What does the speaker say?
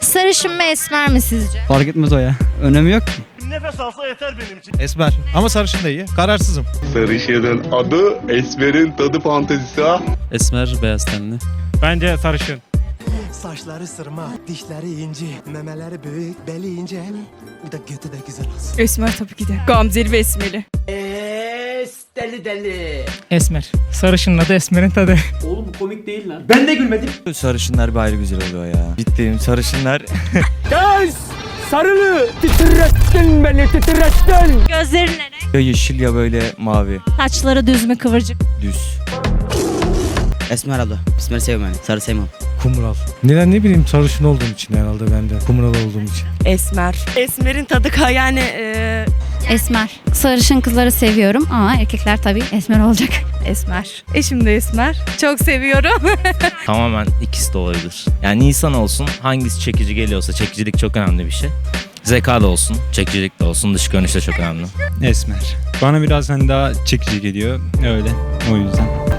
Sarışın mı esmer mi sizce? Fark etmez o ya. Önemi yok ki. Nefes alsa yeter benim için. Esmer. Ama sarışın da iyi. Kararsızım. Sarışının adı, esmerin tadı fantezisi ha. Esmer beyaz tenli. Bence sarışın. Saçları sırma, dişleri inci, memeleri büyük, beli ince. Bir de götü de güzel olsun. Esmer tabii ki de. Gamzeli ve esmeli. Esmer. Sarışının adı Esmer'in tadı. Sarışınlar bir ayrı güzel oluyor ya. Ciddiyim sarışınlar. Gözleri ne renk? ya yeşil ya böyle mavi. Saçları düz mü kıvırcık? Düz. Esmer abla. Esmer'i sevmem yani. Sarı sevmem. Kumral. Neden ne bileyim sarışın olduğum için herhalde ben de. Kumral olduğum için. Esmer. Esmer'in tadı ka yani e, Esmer. Sarışın kızları seviyorum ama erkekler tabii esmer olacak. esmer. Eşim de esmer. Çok seviyorum. Tamamen ikisi de olabilir. Yani insan olsun hangisi çekici geliyorsa çekicilik çok önemli bir şey. Zeka da olsun, çekicilik de olsun, dış görünüş de çok önemli. Esmer. Bana biraz hani daha çekici geliyor. Öyle. O yüzden.